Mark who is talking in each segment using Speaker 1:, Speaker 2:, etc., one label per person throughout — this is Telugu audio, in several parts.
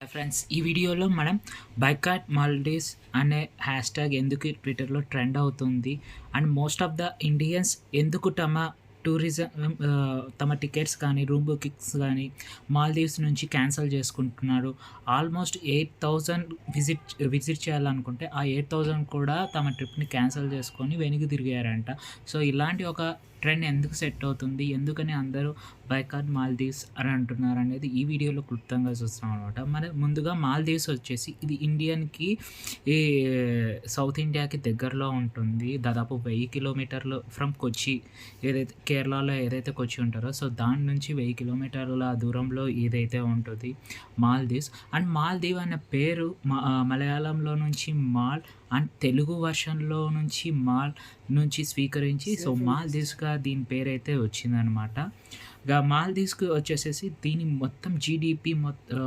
Speaker 1: ఫ్రెండ్స్ ఈ వీడియోలో మనం బైకాట్ మాల్డీవ్స్ అనే హ్యాష్ ట్యాగ్ ఎందుకు ట్విట్టర్లో ట్రెండ్ అవుతుంది? And most of the Indians ఎందుకు తమ టూరిజం తమ టికెట్స్ కానీ రూమ్ బుకింగ్స్ కానీ మాల్దీవ్స్ నుంచి క్యాన్సిల్ చేసుకుంటున్నారు. Almost eight thousand visit visit చేయాలనుకుంటే ఆ ఎయిట్ థౌజండ్ కూడా తమ ట్రిప్ని క్యాన్సిల్ చేసుకొని వెనుక తిరిగారంట. సో ఇలాంటి ఒక ట్రెండ్ ఎందుకు సెట్ అవుతుంది? ఎందుకని అందరూ బైకాట్ మాల్దీవ్స్ అని అంటున్నారు అనేది ఈ వీడియోలో క్లుప్తంగా చూస్తాం అనమాట మన ముందుగా మాల్దీవ్స్ వచ్చేసి ఇది ఇండియన్కి ఈ సౌత్ ఇండియాకి దగ్గరలో ఉంటుంది. దాదాపు వెయ్యి కిలోమీటర్లు ఫ్రమ్ కొచ్చి ఏదైతే కేరళలో ఏదైతే కొచ్చి ఉంటారో సో దాని నుంచి వెయ్యి కిలోమీటర్ల దూరంలో ఏదైతే ఉంటుంది మాల్దీవ్స్. అండ్ మాల్దీవ్ అనే పేరు మలయాళంలో నుంచి మాల్ అండ్ తెలుగు వర్షన్లో నుంచి మాల్ నుంచి స్వీకరించి సో మాల్దీవ్స్గా దీని పేరు అయితే వచ్చిందనమాట ఇక మాల్దీవ్స్కి వచ్చేసేసి దీని మొత్తం జీడిపి మొత్తం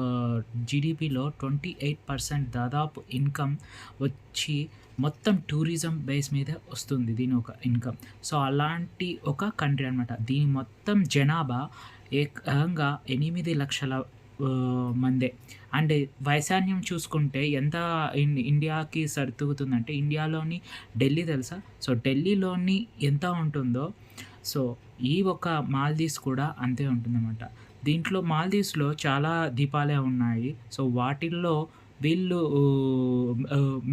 Speaker 1: జీడిపిలో ట్వంటీ ఎయిట్ పర్సెంట్ దాదాపు ఇన్కమ్ వచ్చి మొత్తం టూరిజం బేస్ మీదే వస్తుంది దీని ఒక ఇన్కమ్ సో అలాంటి ఒక కంట్రీ అనమాట దీని మొత్తం జనాభా ఏకంగా ఎనిమిది లక్షల మందే. అండ్ వైశాన్యం చూసుకుంటే ఎంత ఇన్ ఇండియాకి సరితూగుతుందంటే ఇండియాలోని ఢిల్లీ తెలుసా? సో ఢిల్లీలోని ఎంత ఉంటుందో సో ఈ ఒక మాల్దీవ్స్ కూడా అంతే ఉంటుందన్నమాట. దీంట్లో మాల్దీవ్స్లో చాలా దీపాలే ఉన్నాయి. సో వాటిల్లో వీళ్ళు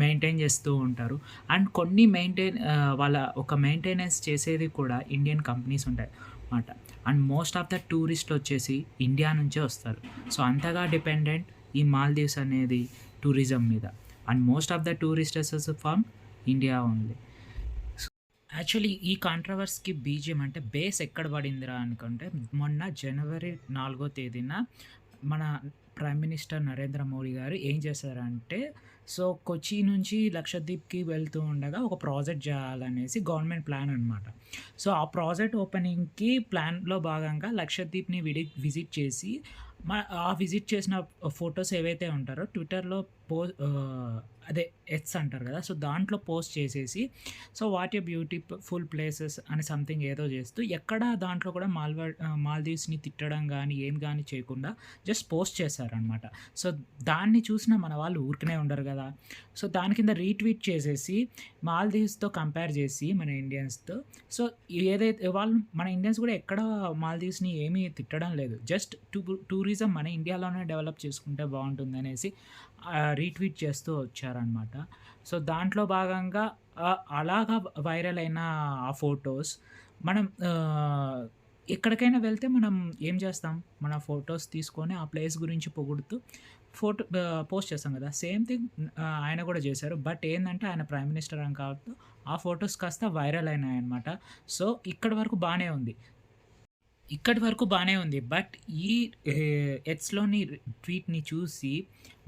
Speaker 1: మెయింటైన్ చేస్తూ ఉంటారు. అండ్ కొన్ని మెయింటైన్ వాళ్ళ ఒక మెయింటెనెన్స్ చేసేది కూడా ఇండియన్ కంపెనీస్ ఉంటాయి అన్నమాట. And most of the tourist వచ్చేసి ఇండియా నుంచే వస్తారు. సో అంతగా డిపెండెంట్ ఈ మాల్దీవ్స్ అనేది టూరిజం మీద. And most of the tourists from India only actually ఈ కాంట్రవర్స్కి బీజియం అంటే బేస్ ఎక్కడ పడిందిరా అనుకుంటే మొన్న జనవరి నాలుగో తేదీన మన ప్రైమ్ మినిస్టర్ నరేంద్ర మోడీ గారు ఏం చేశారంటే సో కొచ్చి నుంచి లక్షద్వీప్కి వెళ్తూ ఉండగా ఒక ప్రాజెక్ట్ చేయాలనేసి గవర్నమెంట్ ప్లాన్ అనమాట సో ఆ ప్రాజెక్ట్ ఓపెనింగ్కి ప్లాన్లో భాగంగా లక్షద్వీప్ని విడి విజిట్ చేసి మా ఆ విజిట్ చేసిన ఫొటోస్ ఏవైతే ఉంటారో ట్విట్టర్లో పో అదే ఎట్స్ అంటారు కదా. సో దాంట్లో పోస్ట్ చేసేసి so what a beautiful places అని సంథింగ్ ఏదో చేస్తూ ఎక్కడ దాంట్లో కూడా మాల్వా మాల్దీవ్స్ని తిట్టడం కానీ ఏం కానీ చేయకుండా జస్ట్ పోస్ట్ చేశారనమాట సో దాన్ని చూసిన మన వాళ్ళు ఊరికనే ఉండరు కదా. సో దాని కింద రీట్వీట్ చేసేసి మాల్దీవ్స్తో కంపేర్ చేసి మన ఇండియన్స్తో సో ఏదైతే వాళ్ళు మన ఇండియన్స్ కూడా ఎక్కడ మాల్దీవ్స్ని ఏమీ తిట్టడం లేదు. జస్ట్ టూ టూరిజం మన ఇండియాలోనే డెవలప్ చేసుకుంటే బాగుంటుంది అనేసి రీట్వీట్ చేస్తూ వచ్చారు అనమాట సో దాంట్లో భాగంగా అలాగా వైరల్ అయిన ఆ ఫొటోస్ మనం ఎక్కడికైనా వెళ్తే మనం ఏం చేస్తాం? మన ఫొటోస్ తీసుకొని ఆ ప్లేస్ గురించి పొగుడుతూ ఫోటో పోస్ట్ చేస్తాం కదా. సేమ్ థింగ్ ఆయన కూడా చేశారు. బట్ ఏంటంటే ఆయన ప్రైమ్ మినిస్టర్ అని కాబట్టి ఆ ఫొటోస్ కాస్త వైరల్ అయినాయి అనమాట సో ఇక్కడి వరకు బాగానే ఉంది. ఇక్కడి వరకు బాగానే ఉంది. బట్ ఈ ఎట్స్లోని ట్వీట్ని చూసి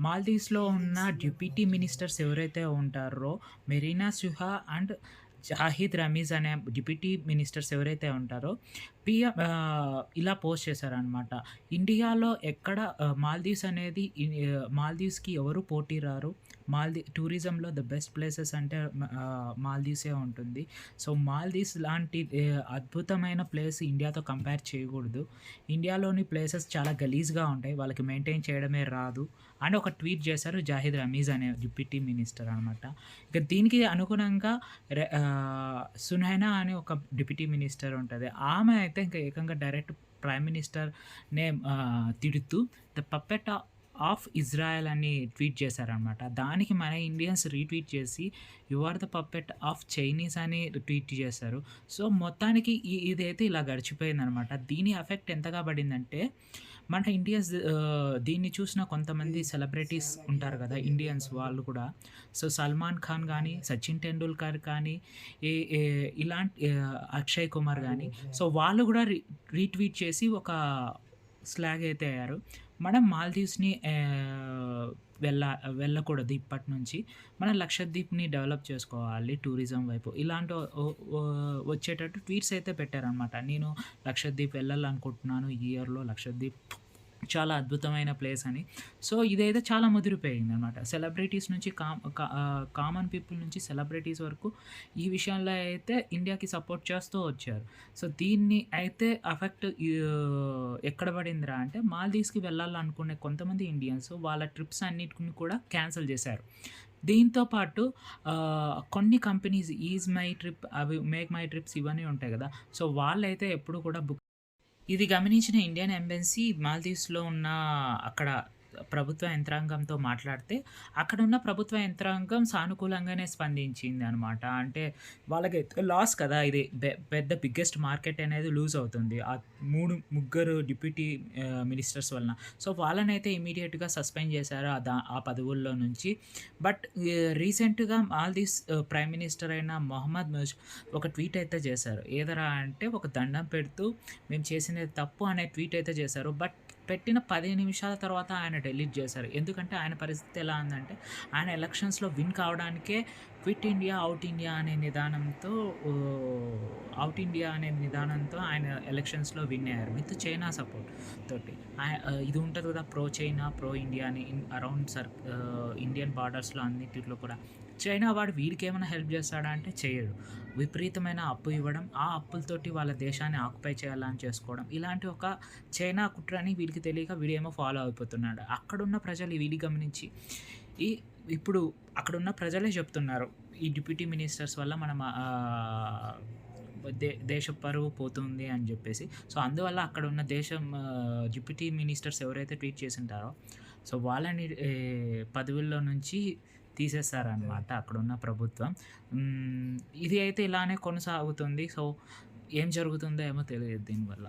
Speaker 1: మాల్దీవ్స్లో ఉన్న డిప్యూటీ మినిస్టర్స్ ఎవరైతే ఉంటారో Marina Suha and Zahid Rameez అనే డిప్యూటీ మినిస్టర్స్ ఎవరైతే ఉంటారో పిఎం ఇలా పోస్ట్ చేశారనమాట ఇండియాలో ఎక్కడ మాల్దీవ్స్ అనేది మాల్దీవ్స్కి ఎవరు పోటీ రారు? మాల్దీ టూరిజంలో ద బెస్ట్ ప్లేసెస్ అంటే మాల్దీవ్సే ఉంటుంది. సో మాల్దీవ్స్ లాంటి అద్భుతమైన ప్లేస్ ఇండియాతో కంపేర్ చేయకూడదు. ఇండియాలోని ప్లేసెస్ చాలా గలీజ్గా ఉంటాయి. వాళ్ళకి మెయింటైన్ చేయడమే రాదు. అని ఒక ట్వీట్ చేశారు జాహిద్ రమీజ్ అనే డిప్యూటీ మినిస్టర్ అనమాట ఇక దీనికి అనుగుణంగా సునైనా అనే ఒక డిప్యూటీ మినిస్టర్ ఉంటుంది. ఆమె అయితే ఇంకా ఏకంగా డైరెక్ట్ ప్రైమ్ మినిస్టర్ నేమ్ తిడుతూ ద పప్పెట్ ఆఫ్ ఇజ్రాయెల్ అని ట్వీట్ చేశారనమాట దానికి మన ఇండియన్స్ రీట్వీట్ చేసి you are the puppet of Chinese అని ట్వీట్ చేశారు. సో మొత్తానికి ఇదైతే ఇలా గడిచిపోయిందనమాట దీని ఎఫెక్ట్ ఎంతగా పడిందంటే మన ఇండియన్స్ దీన్ని చూసిన కొంతమంది సెలబ్రిటీస్ ఉంటారు కదా ఇండియన్స్ వాళ్ళు కూడా. సో సల్మాన్ ఖాన్ కానీ సచిన్ టెండూల్కర్ కానీ ఏ ఇలాంటి అక్షయ్ కుమార్ కానీ సో వాళ్ళు కూడా రీ రీట్వీట్ చేసి ఒక స్లాగ్ అయితే అయ్యారు. మనం మాల్దీవ్స్ని వెళ్ళ వెళ్ళకూడదు ఇప్పటి నుంచి మనం లక్షద్వీప్ని డెవలప్ చేసుకోవాలి టూరిజం వైపు. ఇలాంటి వచ్చేటట్టు ట్వీట్స్ అయితే పెట్టారనమాట నేను లక్షద్వీప్ వెళ్ళాలనుకుంటున్నాను ఈ ఇయర్లో లక్షద్వీప్ చాలా అద్భుతమైన ప్లేస్ అని. సో, ఇదైతే చాలా ముదిరిపోయిందనమాట. సెలబ్రిటీస్ నుంచి కామ్ కా కామన్ పీపుల్ నుంచి సెలబ్రిటీస్ వరకు ఈ విషయంలో అయితే ఇండియాకి సపోర్ట్ చేస్తూ వచ్చారు. సో, దీన్ని అయితే ఎఫెక్ట్ ఎక్కడ పడిందిరా అంటే మాల్దీవ్స్‌కి వెళ్ళాలనుకునే కొంతమంది ఇండియన్స్ వాళ్ళ ట్రిప్స్ అన్నిటిని కూడా క్యాన్సిల్ చేశారు. దీంతో పాటు కొన్ని కంపెనీస్ ఈజ్ మై ట్రిప్ అవి మేక్ మై ట్రిప్స్ ఇవన్నీ ఉంటాయి కదా సో, వాళ్ళైతే ఎప్పుడు కూడా బుక్ ఇది గమనించిన ఇండియన్ ఎంబెన్సీ మాల్దీవ్స్‌లో ఉన్న అక్కడ ప్రభుత్వ యంత్రాంగంతో మాట్లాడితే, అక్కడున్న ప్రభుత్వ యంత్రాంగం సానుకూలంగానే స్పందించింది అనమాట అంటే వాళ్ళకి లాస్ కదా! ఇది పెద్ద బిగ్గెస్ట్ మార్కెట్ అనేది లూజ్ అవుతుంది. ఆ మూడు ముగ్గురు డిప్యూటీ మినిస్టర్స్ వలన. సో, వాళ్ళనైతే ఇమీడియట్గా సస్పెండ్ చేశారు. ఆ దా ఆ పదవుల్లో నుంచి. బట్ రీసెంట్‌గా మాల్దీవ్స్ ప్రైమ్ మినిస్టర్ అయిన మొహమ్మద్ ముజ్ ఒక ట్వీట్ అయితే చేశారు. ఏదరా అంటే ఒక దండం పెడుతూ మేము చేసినది తప్పు అనే ట్వీట్ అయితే చేశారు. బట్ పెట్టిన 10 నిమిషాల తర్వాత ఆయన డిలీట్ చేశారు. ఎందుకంటే ఆయన పరిస్థితి ఎలా ఉందంటే ఆయన ఎలక్షన్స్‌లో విన్ కావడానికే క్విట్ ఇండియా, అవుట్ ఇండియా అనే నిదానంతో అవుట్ ఇండియా అనే నిదానంతో ఆయన ఎలక్షన్స్‌లో విన్ అయ్యారు. విత్ చైనా సపోర్ట్ తోటి. ఇది ఉంటుంది కదా! ప్రో చైనా, ప్రో ఇండియా అని ఇన్ అరౌండ్ సర్ ఇండియన్ బార్డర్స్‌లో అన్నిటిలో కూడా. చైనా వాడు వీడికేమైనా హెల్ప్ చేస్తాడా అంటే చేయడు. విపరీతమైన అప్పు ఇవ్వడం, ఆ అప్పులతోటి వాళ్ళ దేశాన్ని ఆక్యుపై చేయాలని చేసుకోవడం. ఇలాంటి ఒక చైనా కుట్రని వీడికి తెలియక వీడేమో ఫాలో అయిపోతున్నాడు. అక్కడున్న ప్రజలు వీడి గమనించి ఈ ఇప్పుడు అక్కడున్న ప్రజలే చెప్తున్నారు. ఈ డిప్యూటీ మినిస్టర్స్ వల్ల మనం దే దేశ పరువు పోతుంది అని చెప్పేసి సో, అందువల్ల అక్కడున్న దేశం డిప్యూటీ మినిస్టర్స్ ఎవరైతే ట్వీట్ చేసింటారో సో, వాళ్ళని పదవుల్లో నుంచి తీసేసారనమాట అక్కడున్న ప్రభుత్వం. ఇది అయితే ఇలానే కొనసాగుతుంది. సో, ఏం జరుగుతుందో ఏమో తెలియదు దీనివల్ల.